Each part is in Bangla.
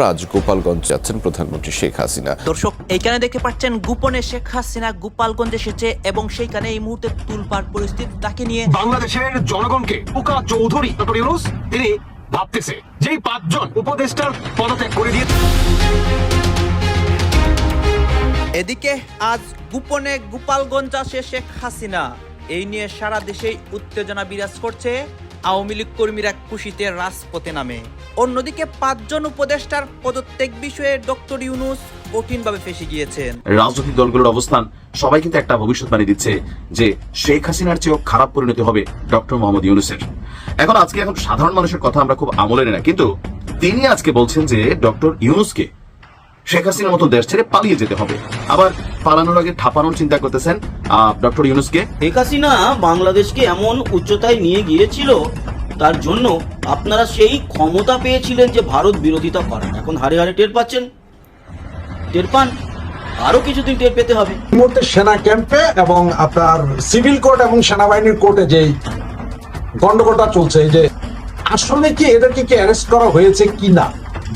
আজ গোপালগঞ্জ যাচ্ছেন প্রধানমন্ত্রী শেখ হাসিনা। দর্শক এইখানে দেখতে পাচ্ছেন গোপনে শেখ হাসিনা গোপালগঞ্জ এসেছে এবং সেইখানে এই মুহূর্তে তুলপার পরিস্থিতি তাকে নিয়ে বাংলাদেশের জনগণকে পোকা চৌধুরী ডক্টর ইউনুস তিনি ভাবতেছে যেই পাঁচজন উপদেষ্টার পদত্যাগ করে দিয়ে এদিকে আজ গোপনে গোপালগঞ্জ আসে শেখ হাসিনা। এই নিয়ে সারা দেশেই উত্তেজনা বিরাজ করছে। আওয়ামী লীগ কর্মীরা খুশিতে রাজপথে নামে। অন্যদিকে পাঁচজন উপদেষ্টার পদত্যাগ বিষয়ে ডক্টর ইউনুস কঠিনভাবে ফেসে গিয়েছেন। রাজনৈতিক দলগুলোর অবস্থান সবাই কিন্তু একটা ভবিষ্যৎবাণী দিচ্ছে যে শেখ হাসিনার চেয়েও খারাপ পরিণতি হবে ডক্টর মোহাম্মদ ইউনুসের। এখন আজকে এখন সাধারণ মানুষের কথা আমরা খুব আমলে না, কিন্তু তিনি আজকে বলছেন যে ডক্টর ইউনুসকে শেখ হাসিনার মতো দেশ ছেড়ে পালিয়ে যেতে হবে। আবার পালানোর আগে ঠাপানোর চিন্তা করতেছেন ডক্টর ইউনুসকে। শেখ হাসিনা বাংলাদেশকে এমন উচ্চতায় নিয়ে গিয়েছিল তার জন্য আপনারা সেই ক্ষমতা পেয়েছিলেন যে ভারত বিরোধিতা করেন এখন হারে হারে টের পাচ্ছেন। টের পান আরও কিছুদিন টের পেতে হবে। মুহূর্তে সেনা ক্যাম্পে এবং আপনার সিভিল কোর্ট এবং সেনাবাহিনীর কোর্টে যে গন্ডগোলটা চলছে এই যে আসলে কি এদেরকে কি অ্যারেস্ট করা হয়েছে কি না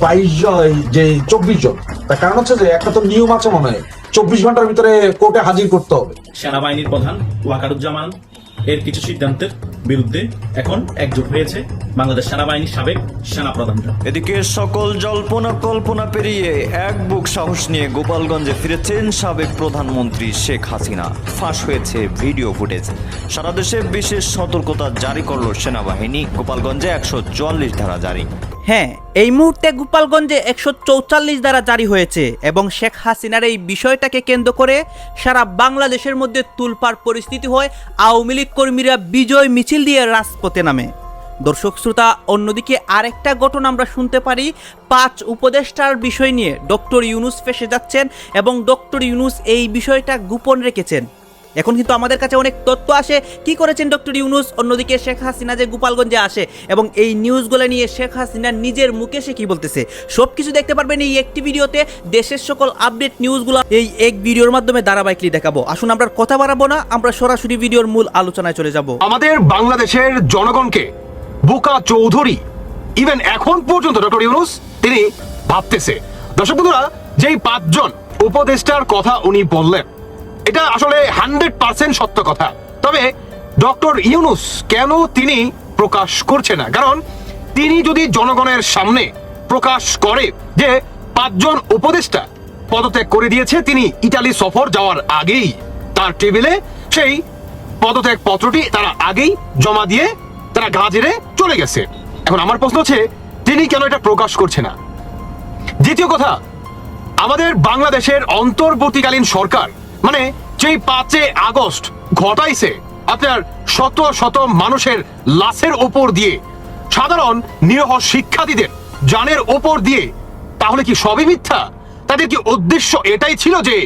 বাইশ জন যে চব্বিশ জন তার কারণ হচ্ছে যে একটা তো নিয়ম আছে মনে হয়, চব্বিশ ঘণ্টার ভিতরে কোর্টে হাজির করতে হবে। সেনাবাহিনীর প্রধান ওয়াকারুজ্জামান এর কিছু সিদ্ধান্তের বিরুদ্ধে এখন একজোট হয়েছে বাংলাদেশ সেনাবাহিনীর সাবেক সেনাপ্রধানরা। এদিকে সকল জল্পনা কল্পনা পেরিয়ে এক বুক সাহস নিয়ে গোপালগঞ্জে ফিরেছেন সাবেক প্রধানমন্ত্রী শেখ হাসিনা। ফাঁস হয়েছে ভিডিও ফুটেজ। সারা দেশে বিশেষ সতর্কতা জারি করল সেনাবাহিনী। গোপালগঞ্জে একশো চুয়াল্লিশ ধারা জারি। হ্যাঁ এই মুহূর্তে গোপালগঞ্জে একশো চৌচল্লিশ দ্বারা জারি হয়েছে এবং শেখ হাসিনার এই বিষয়টাকে কেন্দ্র করে সারা বাংলাদেশের মধ্যে তুলপার পরিস্থিতি হয়। আওয়ামী লীগ কর্মীরা বিজয় মিছিল দিয়ে রাজপথে নামে। দর্শক, শ্রোতা, অন্যদিকে আরেকটা ঘটনা আমরা শুনতে পারি। পাঁচ উপদেষ্টার বিষয় নিয়ে ডক্টর ইউনুস ফেসে যাচ্ছেন এবং ডক্টর ইউনুস এই বিষয়টা গোপন রেখেছেন। এখন কিন্তু আমাদের কাছে অনেক তথ্য আসে। কি করেছেন ডক্টর ইউনুস? অন্যদিকে শেখ হাসিনা যে গোপালগঞ্জে আসে এবং এই নিউজগুলো নিয়ে শেখ হাসিনা নিজের মুখে সে কি বলতেছে? সব কিছু দেখতে পারবেন এই একটি ভিডিওতে। দেশের সকল আপডেট নিউজগুলো এই এক ভিডিওর মাধ্যমে ধারাবাহিকলি দেখাবো। আসুন আমরা কথা বাড়াবো না, আমরা সরাসরি ভিডিওর মূল আলোচনায় চলে যাব। আমাদের বাংলাদেশের জনগণকে বোকা চৌধুরী ইভেন এখন পর্যন্ত ডক্টর ইউনুস, তিনি ভাবতেছে। দর্শক বন্ধুরা, যেই পাঁচজন উপদেষ্টার কথা উনি বললেন এটা আসলে হান্ড্রেড পার্সেন্ট সত্য কথা। তবে ডক্টর ইউনুস কেন তিনি প্রকাশ করছে না? কারণ তিনি যদি জনগণের সামনে প্রকাশ করে যে পাঁচজন উপদেষ্টা পদত্যাগ করে দিয়েছে, তিনি ইটালি সফর যাওয়ার আগেই তার টেবিলে সেই পদত্যাগ পত্রটি তারা আগেই জমা দিয়ে তারা গাজেরে চলে গেছে। এখন আমার প্রশ্ন হচ্ছে, তিনি কেন এটা প্রকাশ করছে না? দ্বিতীয় কথা, আমাদের বাংলাদেশের অন্তর্বর্তীকালীন সরকার মানে যেই পাঁচে আগস্ট ঘটাইছে আপনার শত শত মানুষের লাশের ওপর দিয়ে, সাধারণ নিরহ শিক্ষার্থীদের জানের ওপর দিয়ে, তাহলে কি সবই মিথ্যা? তাদের কি উদ্দেশ্য এটাই ছিল যে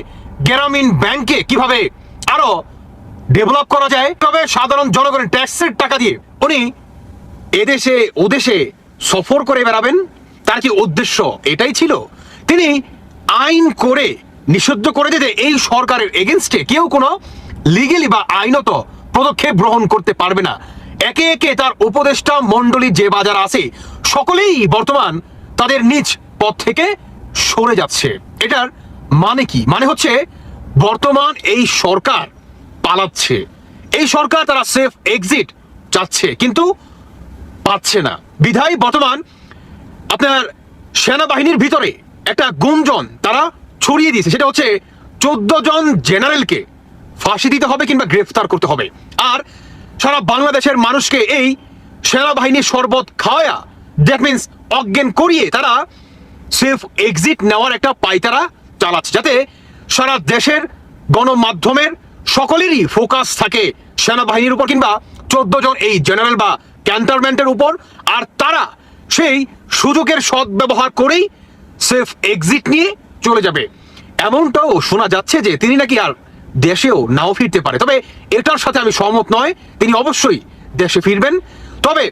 গ্রামীণ ব্যাংকে কীভাবে আরও ডেভেলপ করা যায়? তবে সাধারণ জনগণের ট্যাক্সের টাকা দিয়ে উনি এদেশে, ওদেশে সফর করে বেড়াবেন? তার কি উদ্দেশ্য এটাই ছিল? তিনি আইন করে নিষিদ্ধ করে দিতে এই সরকারের এগেনস্টে কেউ কোনো লিগেলি বা আইনত পদক্ষেপ গ্রহণ করতে পারবে না। একে একে তার উপদেষ্টা, মণ্ডলী, যে বাজার আছে, সকলেই বর্তমান তাদের নিজ পথ থেকে সরে যাচ্ছে। এটার মানে কি? মানে হচ্ছে বর্তমান এই সরকার পালাচ্ছে। এই সরকার তারা সেফ এক্সিট চাচ্ছে, কিন্তু পাচ্ছে না। বিধায় বর্তমান আপনার সেনাবাহিনীর ভিতরে একটা গুঞ্জন তারা ছড়িয়ে দিয়েছে। সেটা হচ্ছে চোদ্দ জন জেনারেলকে ফাঁসি দিতে হবে কিংবা গ্রেফতার করতে হবে। আর সারা বাংলাদেশের মানুষকে এই সেনাবাহিনীর শরবত খাওয়া দ্যাট মিনস অজ্ঞান করিয়ে তারা সেফ এক্সিট নেওয়ার একটা পায়তারা চালাচ্ছে, যাতে সারা দেশের গণমাধ্যমের সকলেরই ফোকাস থাকে সেনাবাহিনীর উপর কিংবা চোদ্দ জন এই জেনারেল বা ক্যান্টনমেন্টের উপর। আর তারা সেই সুযোগের সদ্ব্যবহার করেই সেফ এক্সিট নিয়ে চলে যাবে। এমনটাও শোনা যাচ্ছে যে তিনি নাকি আর দেশেও নাও ফিরতে পারে। তবে এটার সাথে আমি সহমত নয়, তিনি অবশ্যই দেশে ফিরবেন। তবে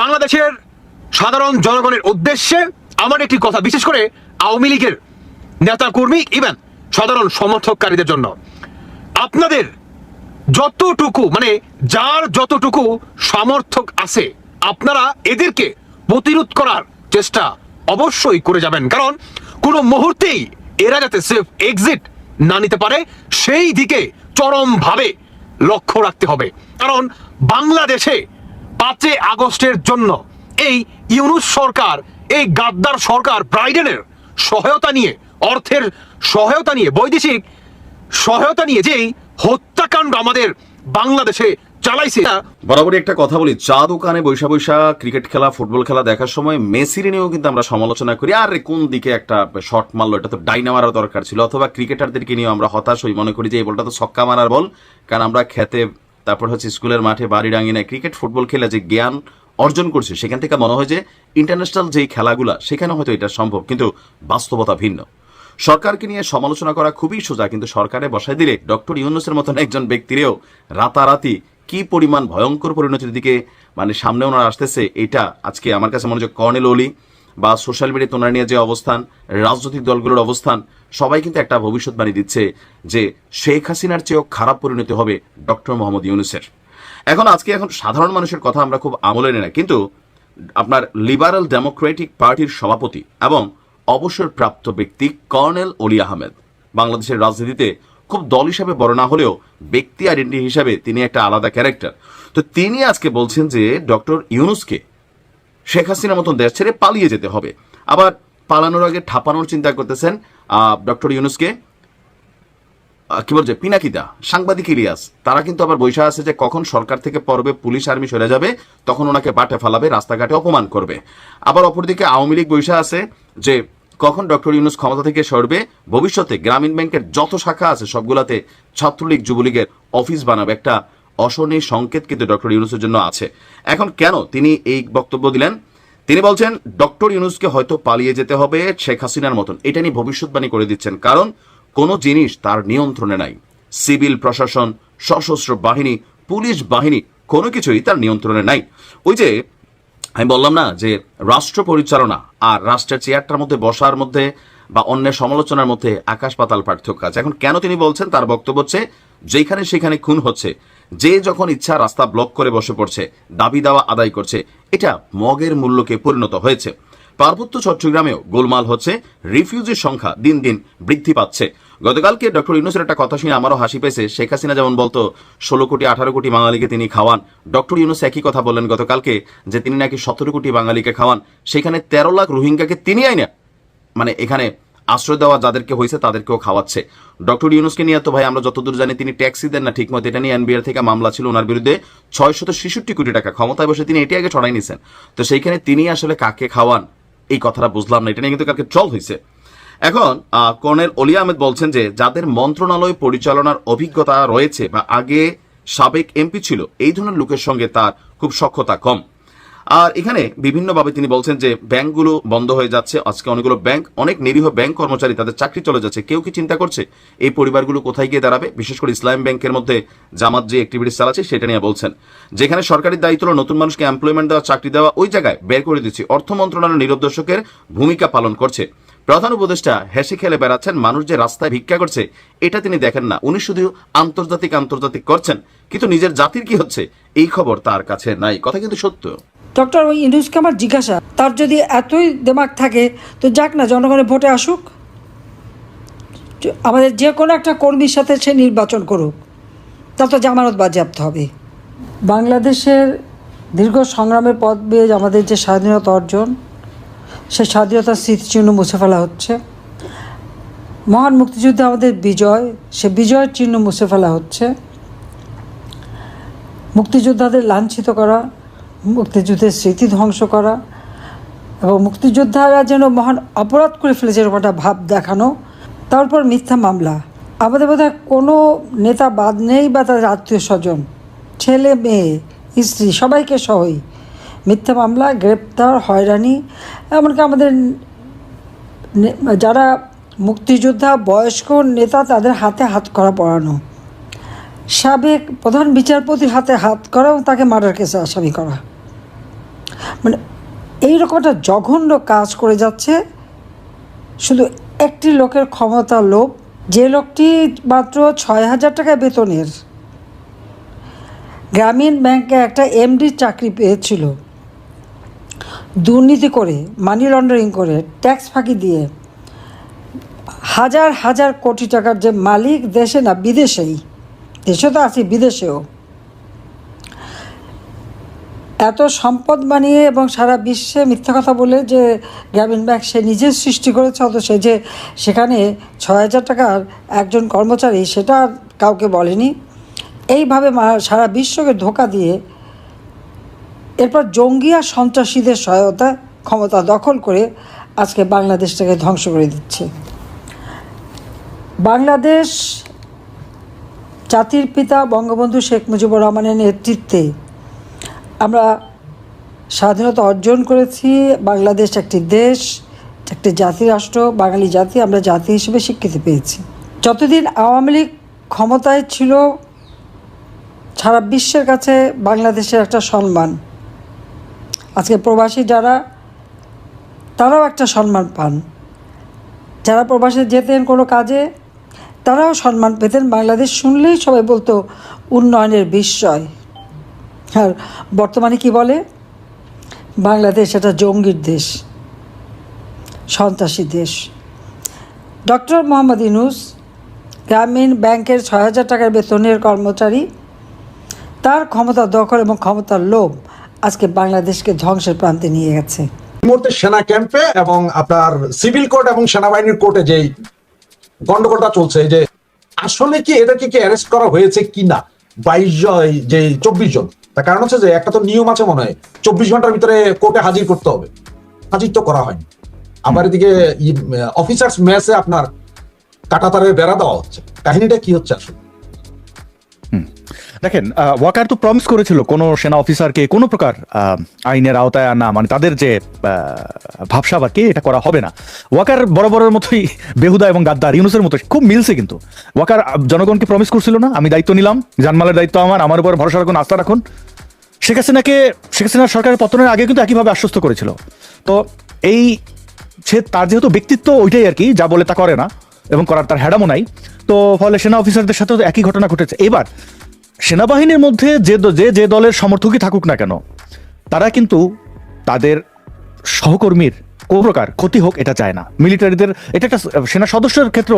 বাংলাদেশের সাধারণ জনগণের উদ্দেশ্যে আমার একটি কথা, বিশেষ করে আওয়ামী লীগের নেতা কর্মী ইভেন সাধারণ সমর্থককারীদের জন্য। আপনাদের যতটুকু মানে যার যতটুকু সমর্থক আছে, আপনারা এদেরকে প্রতিরোধ করার চেষ্টা অবশ্যই করে যাবেন। কারণ কোনো মুহূর্তেই এরা যাতে সেফ এক্সিট না নিতে পারে। সেই দিকে চরমভাবে লক্ষ্য রাখতে হবে। কারণ বাংলাদেশে পাঁচই আগস্টের জন্য এই ইউনুস সরকার, এই গাদ্দার সরকার ব্রাইডেনের সহায়তা নিয়ে, অর্থের সহায়তা নিয়ে, বৈদেশিক সহায়তা নিয়ে যেই হত্যাকাণ্ড আমাদের বাংলাদেশে চালাইছে। বরাবরই একটা কথা বলি চা দোকানে বৈশা বৈশা ক্রিকেট খেলা ফুটবল খেলা দেখার সময় মেসির নিয়েও কিন্তু আমরা সমালোচনা করি। আর কোন দিকে একটা শট মারলো এটা তো ডাইনা মারার দরকার ছিল। অথবা ক্রিকেটারদেরকে নিয়ে আমরা হতাশ হই মনে করি যে এই বলটা তো ছক্কা মারার বল। কারণ আমরা খেতে তারপর হচ্ছে স্কুলের মাঠে বাড়ি ডাঙিয়ে ক্রিকেট ফুটবল খেলে যে জ্ঞান অর্জন করছে সেখান থেকে মনে হয় যে ইন্টারন্যাশনাল যেই খেলাগুলা সেখানে হয়তো এটা সম্ভব কিন্তু বাস্তবতা ভিন্ন। সরকারকে নিয়ে সমালোচনা করা খুবই সোজা কিন্তু সরকারে বসায় দিলে ডক্টর ইউনুসের মতন একজন ব্যক্তিরেও রাতারাতি কি পরিমাণ ভয়ঙ্কর পরিণতির দিকে মানে সামনে ওনারা আসতেছে, এটা আজকে আমার কাছে মনে হচ্ছে কর্নেল ওলি বা সোশ্যাল মিডিয়াতে ওনারা নিয়ে যে অবস্থান, রাজনৈতিক দলগুলোর অবস্থান, সবাই কিন্তু একটা ভবিষ্যৎবাণী দিচ্ছে যে শেখ হাসিনার চেয়েও খারাপ পরিণতি হবে ডক্টর মোহাম্মদ ইউনুসের। এখন আজকে এখন সাধারণ মানুষের কথা আমরা খুব আমলে নেই না, কিন্তু আপনার লিবারাল ডেমোক্রেটিক পার্টির সভাপতি এবং অবসরপ্রাপ্ত ব্যক্তি কর্নেল অলি আহমেদ, বাংলাদেশের রাজনীতিতে খুব দল হিসাবে বড় না হলেও ব্যক্তি আইডেন্টি হিসাবে তিনি একটা আলাদা ক্যারেক্টার তো তিনি আজকে বলছেন যে ডক্টর ইউনুসকে শেখ হাসিনার মতন দেশ ছেড়ে পালিয়ে যেতে হবে। আবার পালানোর আগে ঠাপানোর চিন্তা করতেছেন ডক্টর ইউনুসকে। কি বলছে? পিনাকিদা, সাংবাদিক ইলিয়াস, তারা কিন্তু আবার বৈশা আছে যে কখন সরকার থেকে পর্বে পুলিশ আর্মি সরে যাবে, তখন ওনাকে বাটে ফালাবে, রাস্তাঘাটে অপমান করবে। আবার অপরদিকে আওয়ামী লীগ বৈশা আছে যে কখন ডক্টর ইউনুস ক্ষমতা থেকে সরবে? ভবিষ্যতে গ্রামীণ ব্যাংকের যত শাখা আছে, সবগুলাতে ছাত্রলীগ, যুবলীগের অফিস বানাবে। একটা অশনীয় সংকেত কিন্তু ডক্টর ইউনুসের জন্য আছে। এখন কেন তিনি এই বক্তব্য দিলেন? তিনি বলছেন, ডক্টর ইউনুসকে হয়তো পালিয়ে যেতে হবে শেখ হাসিনার মতন। এটা নিয়ে ভবিষ্যৎবাণী করে দিচ্ছেন। কারণ কোনো জিনিস তার নিয়ন্ত্রণে নাই। সিভিল প্রশাসন, সশস্ত্র বাহিনী, পুলিশ বাহিনী, কোনো কিছুই তার নিয়ন্ত্রণে নাই। ওই যে আমি বললাম না যে রাষ্ট্র পরিচালনা আর রাষ্ট্রের চেয়ারটার মধ্যে বসার মধ্যে বা অন্যের সমালোচনার মধ্যে আকাশ পাতাল পার্থক্য আছে। এখন কেন তিনি বলছেন? তার বক্তব্য হচ্ছে, যেখানে সেখানে খুন হচ্ছে, যে যখন ইচ্ছা রাস্তা ব্লক করে বসে পড়ছে, দাবি দাওয়া আদায় করছে, এটা মগের মূল্যকে পরিণত হয়েছে। পার্বত্য চট্টগ্রামেও গোলমাল হচ্ছে, রিফিউজির সংখ্যা দিন দিন বৃদ্ধি পাচ্ছে। গতকালকে ডক্টর ইউনুসের একটা কথা শুনে আমারও হাসি পেয়েছে। শেখ হাসিনা যেমন বলতো, ষোলো কোটি, আঠারো কোটি বাঙালিকে তিনি খাওয়ান। ডক্টর ইউনুস একই কথা বললেন গতকালকে, যে তিনি নাকি সতেরো কোটি বাঙালিকে খাওয়ান। সেখানে তেরো লাখ রোহিঙ্গাকে তিনি আইনা মানে এখানে আশ্রয় দেওয়া যাদেরকে হয়েছে তাদেরকেও খাওয়াচ্ছে। ডক্টর ইউনুসকে নিয়ে তো ভাই আমরা যতদূর জানি তিনি ট্যাক্সি দেন না ঠিকমতো। এটা নিয়ে এনবিআর থেকে মামলা ছিল ওনার বিরুদ্ধে। ছয়শত ছেষট্টি কোটি টাকা ক্ষমতায় বসে তিনি এটি আগে ছড়াই নিয়েছেন তো সেইখানে তিনি আসলে কাকে খাওয়ান, এই কথাটা বুঝলাম না। এটা নিয়ে কিন্তু কালকে চল হয়েছে এখন কর্নেল অলি আহমেদ বলছেন যে যাদের মন্ত্রণালয় পরিচালনার অভিজ্ঞতা রয়েছে বা আগে সাবেক এমপি ছিল, এই ধরনের লোকের সঙ্গে তার খুব সক্ষতা কম। আর এখানে বিভিন্নভাবে তিনি বলছেন যে ব্যাংকগুলো বন্ধ হয়ে যাচ্ছে, আজকে অনেকগুলো ব্যাংক, অনেক নিরীহ ব্যাংক কর্মচারী তাদের চাকরি চলে যাচ্ছে। কেউ কি চিন্তা করছে এই পরিবারগুলো কোথায় গিয়ে দাঁড়াবে? বিশেষ করে ইসলাম ব্যাংকের মধ্যে জামাত যে অ্যাক্টিভিটিস চালাচ্ছে সেটা নিয়ে বলছেন। যেখানে সরকারি দায়িত্ব হলো নতুন মানুষকে এমপ্লয়মেন্ট দেওয়া, চাকরি দেওয়া, ওই জায়গায় বের করে দিচ্ছি। অর্থ মন্ত্রণালয় নিরুদ্দেশকের ভূমিকা পালন করছে। প্রধান উপদেষ্টা হেসে খেলে বেড়াচ্ছেন মানুষ যে রাস্তায় ভিক্ষা করছে এটা তিনি দেখেন না। উনি শুধু আন্তর্জাতিক আন্তর্জাতিক করছেন কিন্তু নিজের জাতির কি হচ্ছে এই খবর তার কাছে নাই। কথা কিন্তু সত্য। ডক্টর ওই ইউনুসকে আমার জিজ্ঞাসা তার যদি এতই দেমাগ থাকে তো যাক না জনগণের ভোটে আসুক। আমাদের যে কোনো একটা কর্মীর সাথে সে নির্বাচন করুক তার তো জামানত বাজেয়াপ্ত হবে। বাংলাদেশের দীর্ঘ সংগ্রামের পথ বেয়ে আমাদের যে স্বাধীনতা অর্জন সে স্বাধীনতার স্মৃতিচিহ্ন মুছে ফেলা হচ্ছে। মহান মুক্তিযুদ্ধে আমাদের বিজয়, সে বিজয়ের চিহ্ন মুছে ফেলা হচ্ছে। মুক্তিযোদ্ধাদের লাঞ্ছিত করা, মুক্তিযুদ্ধের স্মৃতি ধ্বংস করা এবং মুক্তিযোদ্ধারা যেন মহান অপরাধ করে ফেলেছে এরকম একটা ভাব দেখানো, তারপর মিথ্যা মামলা। আমাদের বোধহয় কোনো নেতা বাদ নেই বা তাদের আত্মীয় স্বজন, ছেলে, মেয়ে, স্ত্রী, সবাইকে সহই। মিথ্যা মামলা, গ্রেপ্তার, হয়রানি, এমনকি আমাদের যারা মুক্তিযোদ্ধা, বয়স্ক নেতা, তাদের হাতে হাত করা পড়ানো সাবেক প্রধান বিচারপতির হাতে হাত করা এবং তাকে মার্ডার কেসে আসামি করা। মানে এইরকম একটা জঘন্য কাজ করে যাচ্ছে। শুধু একটি লোকের ক্ষমতা লোভ, যে লোকটি মাত্র ছয় হাজার টাকা বেতনের। গ্রামীণ ব্যাংকে একটা এমডির চাকরি পেয়েছিল। দুর্নীতি করে মানি লন্ডারিং করে ট্যাক্স ফাঁকি দিয়ে হাজার হাজার কোটি টাকার যে মালিক দেশে না বিদেশেই, দেশে তো আছে, বিদেশেও, এত সম্পদ বানিয়ে এবং সারা বিশ্বে মিথ্যা কথা বলে যে গ্রামীণ ব্যাংক সে নিজে সৃষ্টি করেছে অত সে যে সেখানে ছয় হাজার টাকার একজন কর্মচারী, সেটা কাউকে বলেনি। এইভাবে সারা বিশ্বকে ধোকা দিয়ে এরপর জঙ্গি আর সন্ত্রাসীদের সহায়তা ক্ষমতা দখল করে আজকে বাংলাদেশটাকে ধ্বংস করে দিচ্ছে। বাংলাদেশ জাতির পিতা বঙ্গবন্ধু শেখ মুজিবুর রহমানের নেতৃত্বে আমরা স্বাধীনতা অর্জন করেছি। বাংলাদেশ একটি দেশ, একটি জাতি রাষ্ট্র, বাঙালি জাতি, আমরা জাতি হিসেবে স্বীকৃতি পেয়েছি। যতদিন আওয়ামী লীগ ক্ষমতায় ছিল, সারা বিশ্বের কাছে বাংলাদেশের একটা সম্মান। আজকে প্রবাসী যারা, তারাও একটা সম্মান পান। যারা প্রবাসে যেতেন কোনো কাজে, তারাও সম্মান পেতেন। বাংলাদেশ শুনলেই সবাই বলতো, উন্নয়নের বিস্ময়। আর বর্তমানে কি বলে? বাংলাদেশ একটা জঙ্গির দেশ, সন্ত্রাসী দেশ। ডক্টর মোহাম্মদ ইনুস গ্রামীণ ব্যাংকের ছয় হাজার টাকার বেতনের কর্মচারী, তার ক্ষমতা দখল এবং ক্ষমতার লোভ আজকে বাংলাদেশকে ধ্বংসের প্রান্তে নিয়ে গেছে। মুহূর্তে সেনা ক্যাম্পে এবং আপনার সিভিল কোর্ট এবং সেনাবাহিনীর কোর্টে যেই গন্ডগোলটা চলছে এই যে আসলে কি এদেরকে কি অ্যারেস্ট করা হয়েছে কি না বাইশ জন যে চব্বিশ জন। তার কারণ হচ্ছে যে একটা তো নিয়ম আছে মনে হয় চব্বিশ ঘণ্টার ভিতরে কোর্টে হাজির করতে হবে। হাজির তো করা হয়নি। আবার এদিকে অফিসার্স মেসে আপনার কাটাতারের বেড়া দেওয়া হচ্ছে। কাহিনীটা কি হচ্ছে আসলে? দেখেন ওয়াকার তো প্রমিস করেছিল কোনো সেনা অফিসারকে কোনো প্রকার আইনের আওতায় আনা মানে তাদের যে আহ, ভাবসাব আর কি এটা করা হবে না। ওয়াকার বরাবরের মতোই বেহুদা এবং গাদ্দার ইউনুসের মতো খুব মিলছে কিন্তু। ওয়াকার জনগণকে প্রমিস করছিল না আমি দায়িত্ব নিলাম জানমালের দায়িত্ব আমার আমার উপর ভরসা রাখুন আস্থা রাখুন। শেখ হাসিনাকে শেখ হাসিনার সরকারের পতনের আগে কিন্তু একইভাবে আশ্বস্ত করেছিল। তো এই সে তার যেহেতু ব্যক্তিত্ব ওইটাই আর কি যা বলে তা করে না এবং করার তার হ্যাডামও নাই। তো ফলে সেনা অফিসারদের সাথেও একই ঘটনা ঘটেছে। এবার সেনাবাহিনীর মধ্যে যে যে যে দলের সমর্থকই থাকুক না কেন, তারা কিন্তু তাদের সহকর্মীর কোনো প্রকার ক্ষতি হোক এটা চায় না। মিলিটারিদের এটা একটা সেনা সদস্যের ক্ষেত্র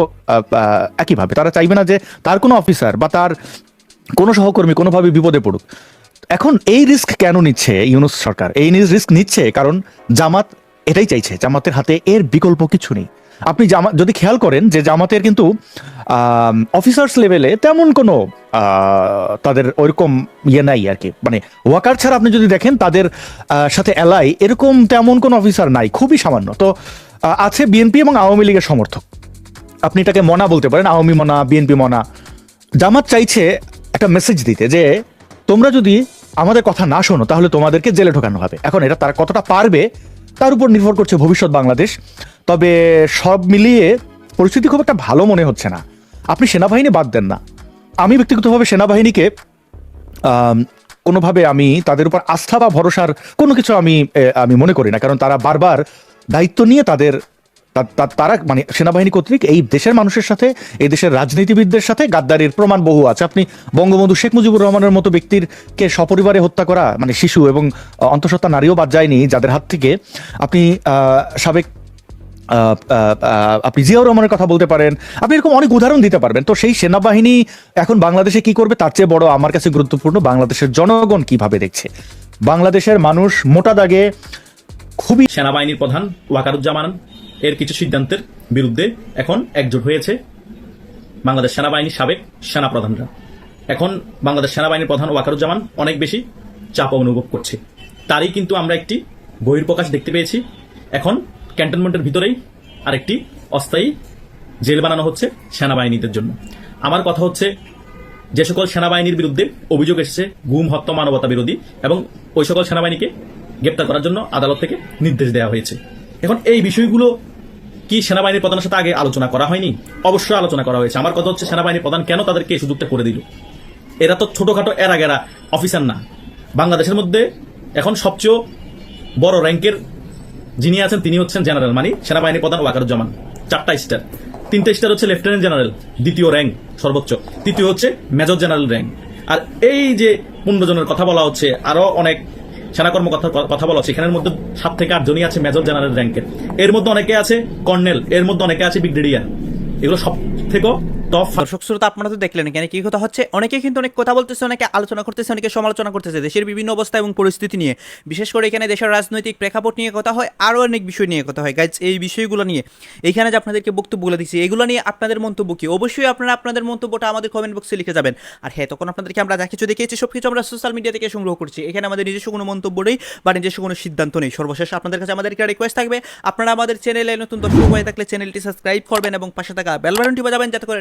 একইভাবে। তারা চাইবে না যে তার কোনো অফিসার বা তার কোনো সহকর্মী কোনোভাবে বিপদে পড়ুক। এখন এই রিস্ক কেন নিচ্ছে ইউনুস সরকার? এই রিস্ক নিচ্ছে কারণ জামাত এটাই চাইছে। জামাতের হাতে এর বিকল্প কিছু নেই। আপনি জামা যদি খেয়াল করেন যে জামাতের কিন্তু অফিসার্স লেভেলে তেমন কোনো তাদের ওইরকম ইয়ে নাই আর কি। মানে ওয়াকার ছাড়া আপনি যদি দেখেন, তাদের সাথে এলাই এরকম তেমন কোনো অফিসার নাই, খুবই সামান্য। তো আছে বিএনপি এবং আওয়ামী লীগের সমর্থক। আপনি এটাকে মনা বলতে পারেন, আওয়ামী মনা বিএনপি মনা। জামাত চাইছে একটা মেসেজ দিতে যে, তোমরা যদি আমাদের কথা না শোনো, তাহলে তোমাদেরকে জেলে ঢোকানো হবে। এখন এটা তারা কতটা পারবে, তার উপর নির্ভর করছে ভবিষ্যৎ বাংলাদেশ। তবে সব মিলিয়ে পরিস্থিতি খুব একটা ভালো মনে হচ্ছে না। আপনি সেনাবাহিনী বাদ দেন না। আমি ব্যক্তিগতভাবে সেনাবাহিনীকে কোনোভাবে আমি তাদের উপর আস্থা বা ভরসার কোনো কিছু আমি আমি মনে করি না। কারণ তারা বারবার দায়িত্ব নিয়ে তাদের তারা মানে সেনাবাহিনী কর্তৃক এই দেশের মানুষের সাথে, এই দেশের রাজনীতিবিদদের সাথে গাদ্দারির প্রমাণ বহু আছে। আপনি বঙ্গবন্ধু শেখ মুজিবুর রহমানের মতো ব্যক্তির কে সপরিবারে হত্যা করা মানে শিশু এবং অন্তঃসত্ত্বা নারীও বাদ যায়নি, যাদের হাত থেকে আপনি সাবেক আপনি জিয়াউর রহমানের কথা বলতে পারেন, আপনি এরকম অনেক উদাহরণ দিতে পারবেন। তো সেই সেনাবাহিনী এখন বাংলাদেশে কি করবে? তার চেয়ে বড় আমার কাছে গুরুত্বপূর্ণ বাংলাদেশের জনগণ কীভাবে দেখছে? বাংলাদেশের মানুষ মোটা দাগে খুবই সেনাবাহিনীর প্রধান ওয়াকারুজ্জামান, এর কিছু সিদ্ধান্তের বিরুদ্ধে এখন একজোট হয়েছে বাংলাদেশ সেনাবাহিনীর সাবেক সেনাপ্রধানরা। এখন বাংলাদেশ সেনাবাহিনীর প্রধান ওয়াকারুজ্জামান অনেক বেশি চাপ অনুভব করছে। তারই কিন্তু আমরা একটি বহির্প্রকাশ দেখতে পেয়েছি। এখন ক্যান্টনমেন্টের ভিতরেই আরেকটি অস্থায়ী জেল বানানো হচ্ছে সেনাবাহিনীদের জন্য। আমার কথা হচ্ছে, যে সকল সেনাবাহিনীর বিরুদ্ধে অভিযোগ এসেছে গুম, হত্যা, মানবতা বিরোধী এবং ওই সকল সেনাবাহিনীকে গ্রেপ্তার করার জন্য আদালত থেকে নির্দেশ দেওয়া হয়েছে। এখন এই বিষয়গুলো কি সেনাবাহিনীর প্রধানের সাথে আগে আলোচনা করা হয়নি? অবশ্যই আলোচনা করা হয়েছে। আমার কথা হচ্ছে সেনাবাহিনীর প্রধান কেন তাদেরকে এই সুযোগটা করে দিল? এরা তো ছোটোখাটো এরা গেরা অফিসার না। বাংলাদেশের মধ্যে এখন সবচেয়ে বড় র্যাঙ্কের যিনি আছেন তিনি হচ্ছেন জেনারেল মানে সেনাবাহিনী প্রধান ওয়াকারুজ্জামান, চারটা স্টার। তিনটা স্টার হচ্ছে লেফটেন্যান্ট জেনারেল, দ্বিতীয় র্যাঙ্ক, সর্বোচ্চ। তৃতীয় হচ্ছে মেজর জেনারেল র্যাঙ্ক। আর এই যে পনেরো জনের কথা বলা হচ্ছে আরও অনেক সেনা কর্মকর্তার কথা বলা হচ্ছে, এখানের মধ্যে সাত থেকে আট জনই আছে মেজর জেনারেল র্যাঙ্কের। এর মধ্যে অনেকে আছে কর্নেল, এর মধ্যে অনেকে আছে ব্রিগেডিয়ার। এগুলো সব থেকে টপ দর্শক শ্রোতা, আপনারা তো দেখলেন এখানে কি কথা হচ্ছে। অনেকে কিন্তু অনেক কথা বলতেছে, অনেকে আলোচনা করতেছে, অনেকে সমালোচনা করতেছে। দেশের বিভিন্ন অবস্থা এবং পরিস্থিতি নিয়ে, বিশেষ করে এখানে দেশের রাজনৈতিক প্রেক্ষাপট নিয়ে কথা হয়, আরও অনেক বিষয় নিয়ে কথা হয়। গাইজ এই বিষয়গুলো নিয়ে এইখানে যে আপনাদেরকে বক্তব্যগুলো দিচ্ছি, এগুলো নিয়ে আপনাদের মন্তব্য কি? অবশ্যই আপনারা আপনাদের মন্তব্যটা আমাদের কমেন্ট বক্সে লিখে যাবেন। আর হ্যাঁ তখন আপনাদেরকে আমরা যা কিছু দেখিয়েছি সব কিছু আমরা সোশ্যাল মিডিয়া থেকে সংগ্রহ করছি। এখানে আমাদের নিজস্ব কোনো মন্তব্য নেই বা নিজস্ব কোনো সিদ্ধান্ত নেই। সর্বশেষ আপনাদের কাছে আমাদের একটা রিকোয়েস্ট থাকবে। আপনারা আমাদের চ্যানেলে নতুন দর্শক হয়ে থাকলে চ্যানেলটি সাবস্ক্রাইব করবেন এবং পাশে থাকা বেল বাটনটি বাজাবেন, যাতে করে